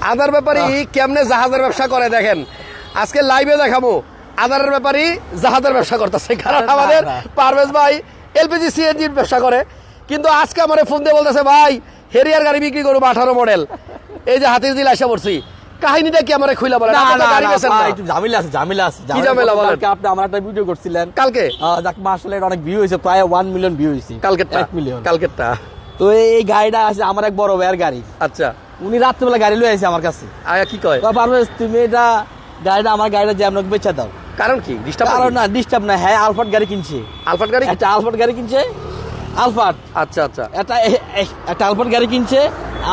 আদার ব্যাপারে কেমনে জাহাজের ব্যবসা করে দেখেন? আজকে লাইভে দেখাবো। আদারের ব্যাপারে জাহাজের ব্যবসা করতেছে। কারণ আমাদের পারভেজ ভাই এলপিজি সিএনজির ব্যবসা করে। কিন্তু আজকে আমার ফোন দিয়ে বলতেছে ভাই হেরিয়ার গাড়ি বিক্রি করব আঠারো মডেল এই যে হাতির দিল আসা পড়ছি। কাহিনীটা কি আমার খুলে বলেন? না আপনি তো না গাড়ি না বেচেন না। ভাই, একটু ঝামেলা আছে ঝামেলা আছে কি ঝামেলা বলেন? আপনি আমার একটা ভিডিও করছিলেন। কালকে? আহ, যাক মাসালে অনেক ভিউ হয়েছে প্রায় ওয়ান মিলিয়ন ভিউ হয়েছে। কালকেরটা এক মিলিয়ন কালকেরটা। তো এই- এই গাড়িটা আছে আমার এক বড় ভাইয়ের গাড়ি। আচ্ছা। উনি রাত্রেবেলা গাড়ি লয়ে আমার কাছে। আয়া কি কয়? পারভেজ তুমি এটা গাড়িটা আমার গাড়িটা যেমন বেচে দাও। কারণ কি? ডিস্টার্ব কারণ না ডিস্টার্ব না হ্যাঁ আলফাট গাড়ি কিনছে। আলফাট গাড়ি? একটা আলফাট গাড়ি কিনছে আলফাট আচ্ছা আচ্ছা। একটা একটা আলফাট গাড়ি কিনছে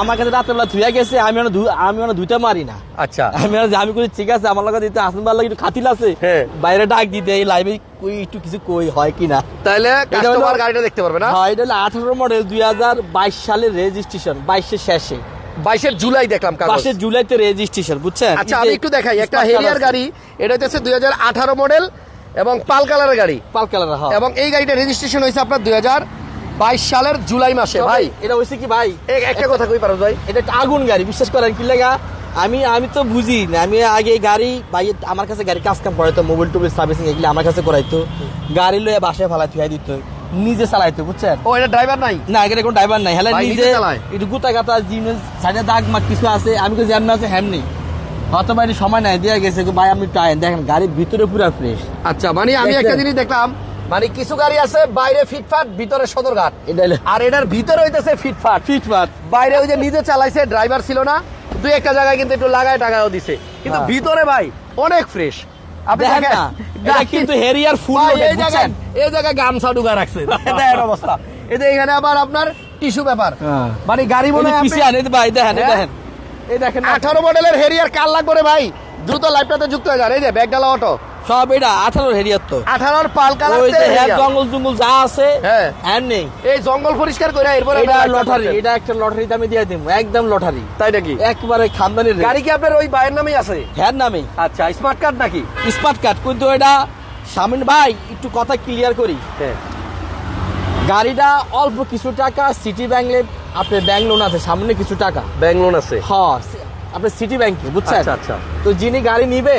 আমার কাছে রাত্রেবেলা ধুয়ে গেছে আমি অনেক আমি অনেক ধুইতে মারি না। আচ্ছা। আমি আমি কই ঠিক আছে আমার লগে দিতে আসুন ভালো একটু খাতিল আছে। হ্যাঁ। বাইরে ডাক দিতে এই লাইভে কই একটু কিছু কই হয় কিনা তাহলে এটা কাস্টমার গাড়িটা দেখতে পারবে না? হ্যাঁ এটা হলো আঠারো মডেল দুই হাজার বাইশ সালের রেজিস্ট্রেশন বাইশের শেষে। বাইশের জুলাই দেখলাম পাশে জুলাইতে রেজিস্ট্রেশন বুঝছেন? আচ্ছা আমি একটু দেখাই একটা হেরিয়ার গাড়ি এটা হচ্ছে দুই হাজার আঠারো মডেল এবং পাল কালারের গাড়ি। পাল কালার হ্যাঁ। এবং এই গাড়িটা রেজিস্ট্রেশন হয়েছে আপনার দুই বাইশ সালের জুলাই মাসে ভাই। এটা হয়েছে কি ভাই? একটা কথা কই পারো ভাই। এটা একটা আগুন গাড়ি বিশ্বাস করেন কি লেগা? আমি আমি তো বুঝি না আমি আগে গাড়ি ভাই আমার কাছে গাড়ি কাজ কাম করাইতো মোবাইল টোবাইল সার্ভিসিং এগুলো আমার কাছে করাইতো। গাড়ি লয়ে বাসায় ফালাই থুয়াই দিত। নিজে চালাইতো বুঝছেন? ও এটা ড্রাইভার নাই? না এখানে কোনো ড্রাইভার নাই। হেলে নিজে চালায়? একটু গুতা গাতা জিনিস সাইডে দাগ মাগ কিছু আছে আমি তো জ্যাম আছে হ্যাম নেই ভাই এটা সময় নাই দিয়ে গেছে ভাই আপনি টাইম দেখেন গাড়ির ভিতরে পুরো ফ্রেশ আচ্ছা মানে আমি একটা জিনিস দেখলাম মানে কিছু গাড়ি আছে বাইরে ফিটফাট ভিতরে সদরঘাট। এটা আর এটার ভিতরে হইতেছে ফিটফাট। ফিটফাট। বাইরে ওই যে নিজে চালাইছে ড্রাইভার ছিল না দুই একটা জায়গায় কিন্তু একটু লাগায় টাকাও দিছে। কিন্তু হ্যাঁ। ভিতরে ভাই অনেক ফ্রেশ দেখেন দেখেন। না এটা কিন্তু হেরিয়ার ফুল এই জায়গায় এই জায়গায় গামছা ঢুকা রাখছে। দেখেন অবস্থা। এই যে এখানে আবার আপনার টিস্যু ব্যাপার হ্যাঁ। মানে গাড়ি মনে হয় আপনি- পিছিয়ে আনে ভাই দেখেন এই? দেখেন। এই দেখেন না, আঠারো মডেলের হেরিয়ার কার লাগবে রে ভাই? দ্রুত লাইফটাতে যুক্ত হয়ে যান। এই যে ব্যাগডালা অটো সব এটা আঠারো হেরিয়ার তো আঠারোর পাল কালার হ্যাঁ জঙ্গল জঙ্গল যা আছে হ্যাঁ। নেই। এই জঙ্গল পরিষ্কার করে এরপরে এটা লটারি এটা একটা লটারি আমি দিয়ে দিব একদম লটারি। তাই নাকি? একবারে খানদানির গাড়ি কি আপনার ওই বাইরের নামেই আছে? হ্যাঁ নামে। আচ্ছা স্মার্ট কার্ড নাকি? স্মার্ট কার্ড কিন্তু এটা সামিন ভাই একটু কথা ক্লিয়ার করি। হ্যাঁ। গাড়িটা অল্প কিছু টাকা সিটি ব্যাংকে আপনার ব্যাংক লোন আছে সামনে কিছু টাকা। ব্যাংক লোন আছে। হ্যাঁ আপনার সিটি ব্যাংকে বুঝছেন? আচ্ছা আচ্ছা। তো যিনি গাড়ি নিবে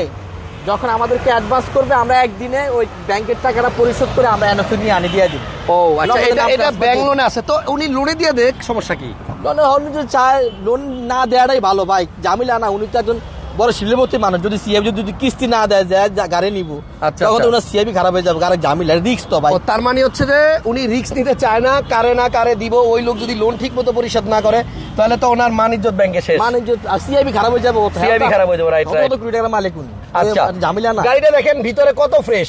যখন আমাদেরকে অ্যাডভান্স করবে আমরা একদিনে ওই ব্যাংকের টাকাটা পরিশোধ করে আমরা এনওসি নিয়ে আনি দিয়ে দিব ও আচ্ছা এটা এটা ব্যাংক লোনে আছে তো উনি লোনে দিয়ে দেখ সমস্যা কি? লোনে হল চায় লোন না দেওয়াটাই ভালো ভাই। জামিলা না উনি তো একজন বড় শিল্পপতি মানুষ যদি সিএবি যদি কিস্তি না দেয় যে গাড়ি নিব আচ্ছা, তখন তো আচ্ছা। ওনার সিএবি খারাপ হয়ে যাবে গাড়ি জামিলা রিক্স তো ভাই। তার মানে হচ্ছে যে উনি রিস্ক নিতে চায় না কারে না কারে দিব ওই লোক যদি লোন ঠিক মতো পরিশোধ না করে তাহলে তো ওনার মানিজ্য ব্যাংকে শেষ। মানে সিআইবি খারাপ হয়ে যাবে CIB খারাপ হয়ে যাবে, right, right. কত কোটি টাকার মালিক উনি আচ্ছা। জামিলা না। গাড়িটা দেখেন ভিতরে কত ফ্রেশ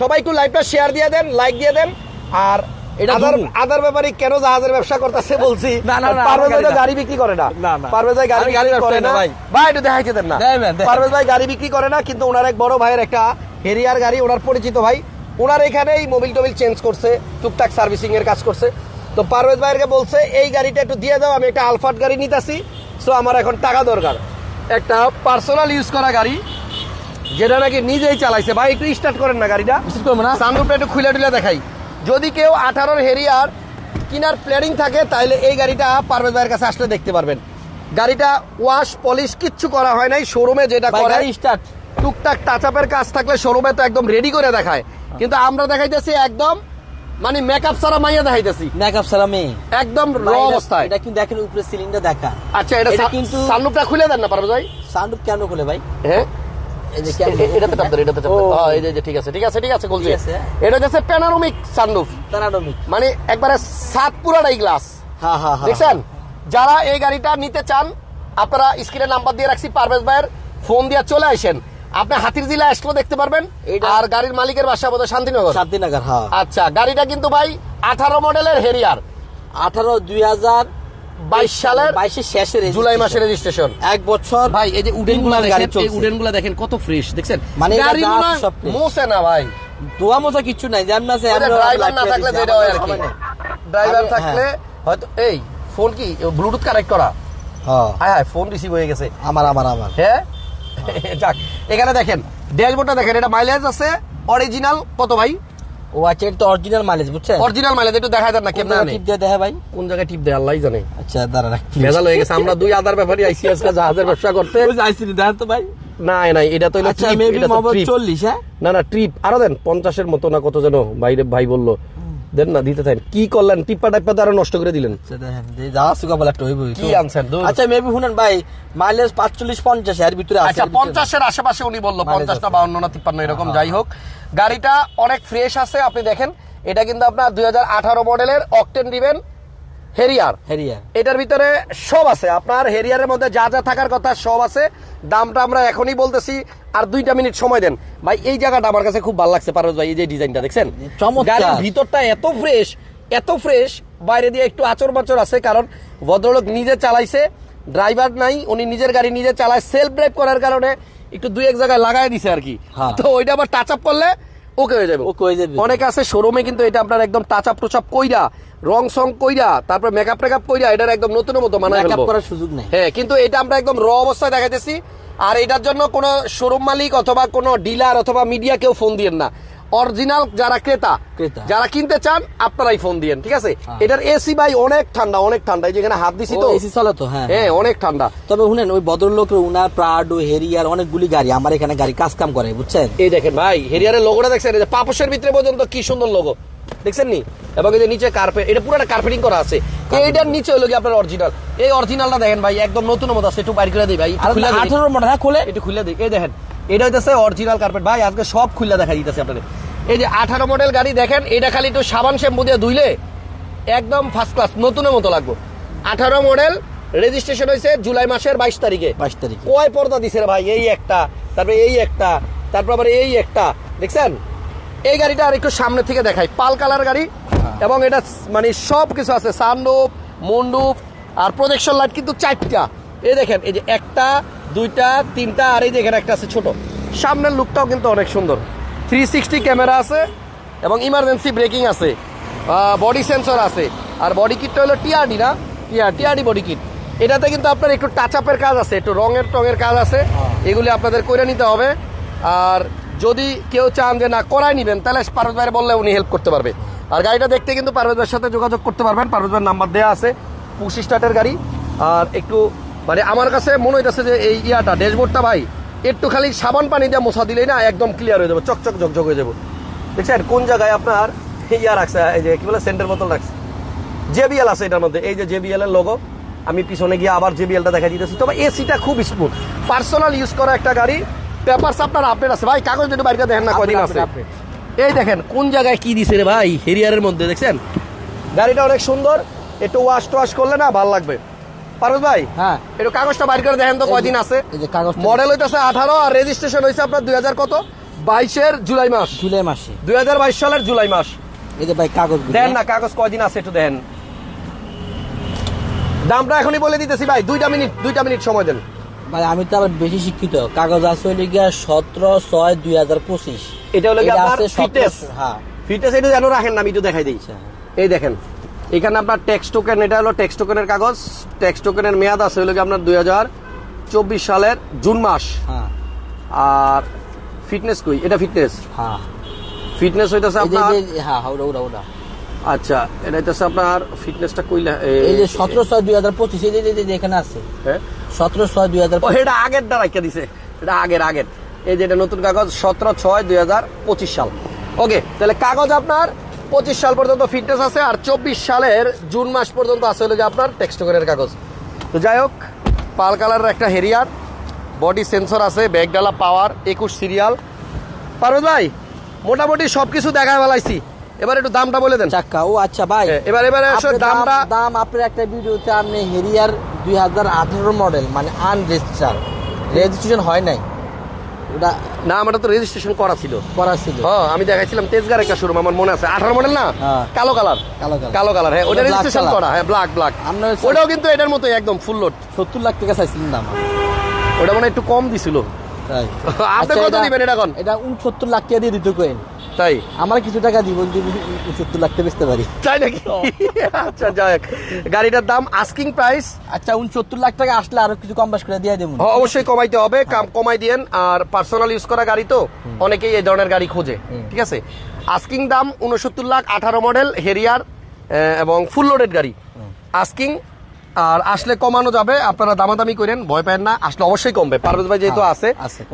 সবাই একটু লাইভটা শেয়ার দিয়ে দেন লাইক দিয়ে দেন আর আদার ব্যাপারে কেন জাহাজের ব্যবসা করতেছে বলছি? পারভেজ গাড়ি বিক্রি করে না। পারভেজ ভাই গাড়ি গাড়ি করে না ভাই। ভাই একটু দেখাইতে দেন না। পারভেজ ভাই গাড়ি বিক্রি করে না কিন্তু ওনার এক বড় ভাইয়ের একটা হেরিয়ার গাড়ি ওনার পরিচিত ভাই। ওনার এখানেই মোবিল টোবিল চেঞ্জ করছে টুকটাক সার্ভিসিং এর কাজ করছে। তো পারভেজ ভাইয়েরকে বলছে এই গাড়িটা একটু দিয়ে দাও আমি একটা আলফাট গাড়ি নিতেছি সো আমার এখন টাকা দরকার। একটা পার্সোনাল ইউজ করা গাড়ি যেটা নাকি নিজেই চালাইছে। ভাই একটু স্টার্ট করেন না গাড়িটা। বিশেষ করব না? সানরুফটা একটু খুলে টুলে দেখাই। যদি কেউ আঠারোর হেরিয়ার কিনার প্ল্যানিং থাকে তাহলে এই গাড়িটা পারভেজ ভাইয়ের কাছে আসলে দেখতে পারবেন। গাড়িটা ওয়াশ পলিশ কিচ্ছু করা হয় নাই শোরুমে যেটা করে স্টার্ট টুকটাক টাচ আপের কাজ থাকলে শোরুমে তো একদম রেডি করে দেখায়। কিন্তু আমরা দেখাইতেছি একদম মানে মেকআপ সারা মাইয়া দেখাইতেছি। মেকআপ সারা মেয়ে। একদম র অবস্থায়। এটা কিন্তু দেখেন উপরে সিলিংটা দেখা। আচ্ছা এটা কিন্তু সানরুফটা খুলে দেন না পারবে ভাই। সাউন্ড কেন খুলে ভাই? হ্যাঁ? এটাতে চাপ দেন, এটাতে চাপ দেন। হ্যাঁ, এই যে- যে ঠিক আছে ঠিক আছে ঠিক আছে বলছি এটা হচ্ছে প্যানারোমিক সানরুফ প্যানাডোমিক মানে একবারে সাত পুরাটাই গ্লাস হ্যাঁ হ্যাঁ হ্যাঁ দেখছেন? যারা এই গাড়িটা নিতে চান আপনারা স্ক্রিনে নাম্বার দিয়ে রাখছি পারভেজ ভাইয়ের ফোন দিয়ে চলে আসেন। আপনি হাতির জিলা আসলেও দেখতে পারবেন। আর গাড়ির মালিকের বাসা বোধহয় শান্তিনগর। শান্তিনগর হ্যাঁ। আচ্ছা গাড়িটা কিন্তু ভাই আঠারো মডেলের হেরিয়ার আঠারো দুই হাজার বাইশ সালের বাইশের শেষের জুলাই মাসের রেজিস্ট্রেশন এক বছর ভাই এই যে উডেনগুলা দেখেন এই। উডেনগুলা দেখেন কত ফ্রেশ দেখছেন? মানে মনে। মোছে না ভাই। দোয়া মোছা কিচ্ছু নাই এমনি ওরা ড্রাইভার না থাকলে যেটা হয় আর কি। ড্রাইভার থাকলে হয়তো এই ফোন কি? ব্লুটুথ কানেক্ট করা? হ্যাঁ। হ্যাঁ হ্যাঁ ফোন রিসিভ হয়ে গেছে। আমার আমার আমার। হ্যাঁ? যাক এখানে দেখেন ড্যাশবোর্ডটা দেখেন এটা মাইলেজ আছে অরিজিনাল কত ভাই? ও আচ্ছা এটা তো অরিজিনাল মাইলেজ বুঝছেন? অরিজিনাল মাইলেজ একটু দেখায় দেন না কেমন টিপ দিয়ে দেখা ভাই? কোন জায়গায় টিপ দেয় আল্লাহই জানে। আচ্ছা দাঁড়া রাখ ভেজাল হয়ে গেছে আমরা দুই আদার ব্যাপারে আইসিএস জাহাজের ব্যবসা করতে। আইসি দেন তো ভাই। না না এটা তো আচ্ছা মেবি trip। চল্লিশ হ্যাঁ? না না ট্রিপ আরও দেন পঞ্চাশের মতো না কত যেন বাইরে ভাই বলল। দেন না দিতে থাকেন। কি করলেন? টিপা টাইপা তো নষ্ট করে দিলেন। আচ্ছা দেখেন যে যা সুগা বলে একটা কি আনছেন, আচ্ছা মেবি শুনেন ভাই মাইলেজ পাঁচচল্লিশ পঞ্চাশ এর ভিতরে আছে আচ্ছা এর পঞ্চাশের আশেপাশে উনি বলল পঞ্চাশ না। বাউন্ন না তিপ্পান্ন এরকম যাই হোক। গাড়িটা অনেক ফ্রেশ আছে আপনি দেখেন। এটা কিন্তু আপনার দুই হাজার আঠারো মডেলের অকটেন দিবেন। হেরিয়ার। হেরিয়া এটার ভিতরে সব আছে। আপনার হেরিয়ারের মধ্যে যা যা থাকার কথা সব আছে। দামটা আমরা এখনই বলতেছি। আর দুইটা মিনিট সময় দেন। ভাই এই জায়গাটা আমার কাছে খুব ভালো লাগছে পারভেজ ভাই এই যে ডিজাইনটা দেখছেন? চমৎকার। গাড়ির ভিতরটা এত ফ্রেশ এত ফ্রেশ বাইরে দিয়ে একটু আচর বাচর আছে কারণ ভদ্রলোক নিজে চালাইছে ড্রাইভার নাই উনি নিজের গাড়ি নিজে চালায় সেলফ ড্রাইভ করার কারণে একটু দুই এক জায়গায় লাগাই দিছে আর কি। হ্যাঁ। তো ওইটা আবার টাচ আপ করলে ওকে হয়ে যাবে। ওকে হয়ে যাবে। অনেক আছে শোরুমে কিন্তু এটা আপনার একদম টাচ আপ টুচ কইরা রং সং কইরা তারপর মেকআপ টেকআপ কইরা এটার একদম নতুন মতো মানে মেকআপ করার সুযোগ নেই। হ্যাঁ কিন্তু এটা আমরা একদম র অবস্থায় দেখাইতেছি। আর এটার জন্য কোন শোরুম মালিক অথবা কোন ডিলার অথবা মিডিয়া কেউ ফোন দিয়েন না। অরিজিনাল যারা ক্রেতা। যারা কিনতে চান আপনারাই ফোন দিয়েন ঠিক আছে? হ্যাঁ। এটার এসি ভাই অনেক ঠান্ডা অনেক ঠান্ডা। এই যেখানে হাত দিছি তো। এসি চলে তো হ্যাঁ। হ্যাঁ অনেক ঠান্ডা। তবে শুনেন ওই ভদ্রলোকের উনার প্রাডো হেরিয়ার অনেকগুলি গাড়ি আমার এখানে গাড়ি কাজ কাম করে বুঝছেন? এই দেখেন ভাই হেরিয়ারের লোগোটা দেখছেন? এই যে পাপোশের ভিতরে পর্যন্ত কি সুন্দর লোগো দেখছেন নি? এবং এই যে নিচে কার্পেট এটা পুরোটা কার্পেটিং করা আছে। এইটার নিচে হলো কি আপনার অরিজিনাল এই অরিজিনালটা দেখেন ভাই একদম নতুন মতো আছে একটু বাইর করে দিই ভাই। আঠারো মডেল হ্যাঁ খোলে। একটু খুলে দিই। এই দেখেন এটা হইতেছে অরিজিনাল কার্পেট ভাই আজকে সব খুলে দেখা দিতেছে আপনাদের। এই যে আঠারো মডেল গাড়ি দেখেন এটা খালি একটু সাবান শ্যাম্পু দিয়ে ধুইলে একদম ফার্স্ট ক্লাস নতুনের মতো লাগবে। আঠারো মডেল রেজিস্ট্রেশন হয়েছে জুলাই মাসের বাইশ তারিখে। বাইশ তারিখে। কয় পর্দা দিছে রে ভাই এই একটা তারপরে এই একটা তারপর আবার এই একটা। দেখছেন? এই গাড়িটা আর একটু সামনে থেকে দেখাই। পাল কালার গাড়ি এবং এটা মানে সব কিছু আছে। সানডুপ মন্ডুপ আর প্রজেকশন লাইট কিন্তু চারটা। এই দেখেন এই যে একটা দুইটা, তিনটা, আর এই যে এখানে একটা আছে ছোট। সামনের লুকটাও কিন্তু অনেক সুন্দর। থ্রি সিক্সটি ক্যামেরা আছে এবং ইমার্জেন্সি ব্রেকিং আছে। বডি সেন্সর আছে। আর বডি কিটটা হলো টিআরডি না? টিআর টিআরডি বডি কিট এটাতে কিন্তু আপনার একটু টাচ আপের কাজ আছে, একটু রঙের টঙের কাজ আছে। এগুলি আপনাদের করে নিতে হবে। আর যদি কেউ চান যে না করাই নিবেন, তাহলে পারভেজ ভাইয়ের বললে উনি হেল্প করতে পারবে। আর গাড়িটা দেখতে কিন্তু পারভেজ ভাইয়ের সাথে যোগাযোগ করতে পারবেন। পারভেজ ভাইয়ের নাম্বার দেওয়া আছে। পুশ স্টার্টের গাড়ি। আর একটু মানে আমার কাছে মনে হইতেছে যে এই ইয়াটা ড্যাশবোর্ডটা ভাই একটু খালি সাবান পানি দিয়ে মশা দিলেই না একদম ক্লিয়ার হয়ে যাবে চকচক ঝকঝক হয়ে যাবে। দেখছেন? কোন জায়গায় আপনার ইয়া রাখছে এই যে কি বলে সেন্টার বোতল রাখছে? জেবিএল আছে এটার মধ্যে। এই যে জেবিএল এর লোগো আমি পিছনে গিয়ে আবার জেবিএলটা দেখা দিতেছি। তবে এসিটা খুব স্মুথ পার্সোনাল ইউজ করা একটা গাড়ি পেপারস আপনার আপডেট আছে। ভাই কাগজ যদি বাইরে দেখেন না কয়দিন আছে? এই দেখেন কোন জায়গায় কি দিছে রে ভাই হেরিয়ারের মধ্যে দেখছেন? গাড়িটা অনেক সুন্দর একটু ওয়াশ টোয়াশ করলে না ভালো লাগবে। পারুল ভাই হ্যাঁ। একটু কাগজটা বাইর করে দেখেন তো কয়দিন আছে। মডেল হইতেছে আঠারো আর রেজিস্ট্রেশন হয়েছে আপনার দুই হাজার কত? বাইশের জুলাই মাস। জুলাই মাসে। দুই হাজার বাইশ সালের জুলাই মাস। এই যে ভাই কাগজ দেন না কাগজ কয়দিন আছে একটু দেন দামটা এখনই বলে দিতেছি ভাই দুইটা মিনিট দুইটা মিনিট সময় দেন। ভাই আমি তো আবার বেশি শিক্ষিত। কাগজ আছে হইলে গিয়া সতেরো ছয় দুই হাজার পঁচিশ। এটা হলো আপনার ফিটনেস 17 হ্যাঁ। ফিটনেস এটা যেন রাখেন না আমি একটু দেখাই দিই। আচ্ছা। এই দেখেন এখানে আপনার ট্যাক্স টোকেন এটা হলো ট্যাক্স টোকেনের কাগজ। ট্যাক্স টোকেনের মেয়াদ আছে হলো কি আপনার দুই হাজার চব্বিশ সালের জুন মাস। হ্যাঁ। আর ফিটনেস কই? এটা ফিটনেস হ্যাঁ। ফিটনেস হইতেছে আপনার হ্যাঁ ওটা ওটা ওটা আচ্ছা এটা হইতেছে আপনার ফিটনেসটা কইলা এই যে সতেরো ছয় দুই হাজার পঁচিশ এই যে- যে- এখানে আছে। হ্যাঁ। সতেরো ছয় দুই হাজার ও এটা আগের দ্বারা রাখা দিছে। এটা আগের আগের। এই যে এটা নতুন কাগজ সতেরো ছয় দুই হাজার পঁচিশ সাল। ওকে তাহলে কাগজ আপনার পঁচিশ সাল পর্যন্ত ফিটনেস আছে আর চব্বিশ সালের জুন মাস পর্যন্ত আছে হলো যে আপনার টেক্সটোকের কাগজ। তো যাই হোক পাল কালারের একটা হেরিয়ার বডি সেন্সর আছে ব্যাগডালা পাওয়ার একুশ সিরিয়াল পারবেন ভাই মোটামুটি সবকিছু দেখায় বেলাইছি এবার একটু দামটা বলে দেন। চাক্কা ও আচ্ছা ভাই এবার এবারে আসলে দামটা দাম আপনার একটা ভিডিওতে আপনি হেরিয়ার দুই হাজার আঠারো মডেল মানে আনরেজিস্টার রেজিস্ট্রেশন হয় নাই। ওটা না আমার তো রেজিস্ট্রেশন করা ছিল। করা ছিল। হ্যাঁ আমি দেখাইছিলাম তেজগার একটা শোরুম আমার মনে আছে। আঠারো মডেল না? হ্যাঁ। কালো কালার কালো কালার। কালো কালার হ্যাঁ ওটা রেজিস্ট্রেশন করা হ্যাঁ ব্ল্যাক ব্ল্যাক ওটাও কিন্তু এটার মতো একদম ফুল লোড সত্তর লাখ টাকা চাইছিলেন দাম। ওটা মানে একটু কম দিছিল। আপনি আচ্ছা, কত দিবেন এটা এখন? এটা উনসত্তর লাখ টাকা দিয়ে দিতে কেন তাই? আমার কিছু টাকা দিব উনসত্তর লাখ টাকা বেচতে পারি। তাই নাকি? আচ্ছা যাই। গাড়িটার দাম আস্কিং প্রাইস আচ্ছা উনসত্তর লাখ টাকা আসলে আরও কিছু কম বেশ করে দিয়ে দেবো। অবশ্যই কমাইতে হবে কমাই দিয়েন। আর পার্সোনাল ইউজ করা গাড়ি তো অনেকেই এই ধরনের গাড়ি খোঁজে ঠিক আছে? আস্কিং দাম উনসত্তর লাখ আঠারো মডেল হেরিয়ার এবং ফুল লোডেড গাড়ি। আস্কিং আর আসলে কমানো যাবে আপনারা দামাদামি করেন ভয় পাবেন না আসলে অবশ্যই কমবে। পারভেজ ভাই যেহেতু হ্যাঁ, আছে,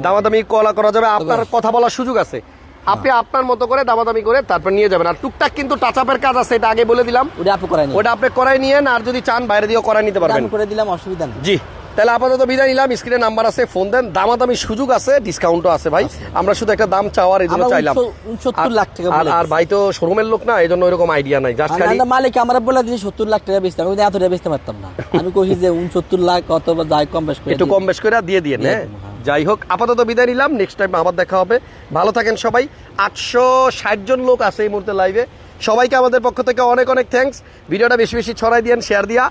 দামাদামি কলা করা যাবে আপনার কথা বলার সুযোগ আছে। আপনি আপনার মতো করে দামাদামি করে তারপর নিয়ে যাবেন। আর টুকটাক কিন্তু টাচ আপের কাজ আছে এটা আগে বলে দিলাম। ওটা আপনি করাই ওটা আপনি করাই নিয়েন আর যদি চান বাইরে দিয়েও করাই নিতে পারবেন। করে দিলাম অসুবিধা নেই। জি। তাহলে আপাতত বিদায় নিলাম। স্ক্রিনে নাম্বার আছে ফোন দেন। দামাদামি সুযোগ আছে ডিসকাউন্টও আছে ভাই। আমরা শুধু একটা দাম চাওয়ার এই জন্য চাইলাম। আর- লাখ টাকা আর- ভাই তো শোরুমের লোক না এই জন্য ওইরকম আইডিয়া নাই জাস্ট খালি মালিক আমার বলে দিয়েছে সত্তর লাখ টাকা বেচতে আমি এত টাকা বেচতে পারতাম না। আমি কইছি যে উনসত্তর লাখ অথবা যাই কম বেশ করে একটু কম বেশ করে দিয়ে দিয়ে দিয়ে হ্যাঁ? হ্যাঁ। যাই হোক আপাতত বিদায় নিলাম। নেক্সট টাইম আবার দেখা হবে। ভালো থাকেন সবাই। আটশো ষাট জন লোক আছে এই মুহূর্তে লাইভে সবাইকে আমাদের পক্ষ থেকে অনেক অনেক থ্যাঙ্কস ভিডিওটা বেশি বেশি ছড়াই দিয়েন শেয়ার দিয়া।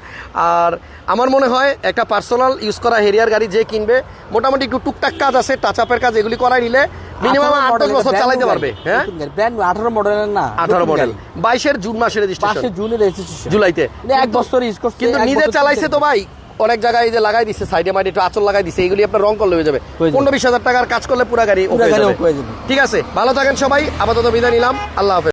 আর আমার মনে হয় একটা পার্সোনাল ইউজ করা হেরিয়ার গাড়ি যে কিনবে মোটামুটি একটু টুকটাক কাজ আছে টাচ আপের কাজ এগুলি করাই নিলে মিনিমাম আট দশ বছর চালাইতে পারবে হ্যাঁ? 18 মডেলের না আঠারো মডেল বাইশের জুন মাসের রেজিস্ট্রেশন জুনের রেজিস্ট্রেশন জুলাইতে। মানে এক বছর ইউজ করছে কিন্তু নিজে চালাইছে তো ভাই অনেক জায়গায় যে লাগাই দিচ্ছে সাইডে মাইডে একটু আচল লাগাই দিচ্ছে এগুলি আপনার রং করলে হয়ে যাবে। পনেরো বিশ হাজার টাকার কাজ করলে পুরা গাড়ি যাবে। ঠিক আছে ভালো থাকেন সবাই আপাতত বিদায় নিলাম আল্লাহ হাফেজ।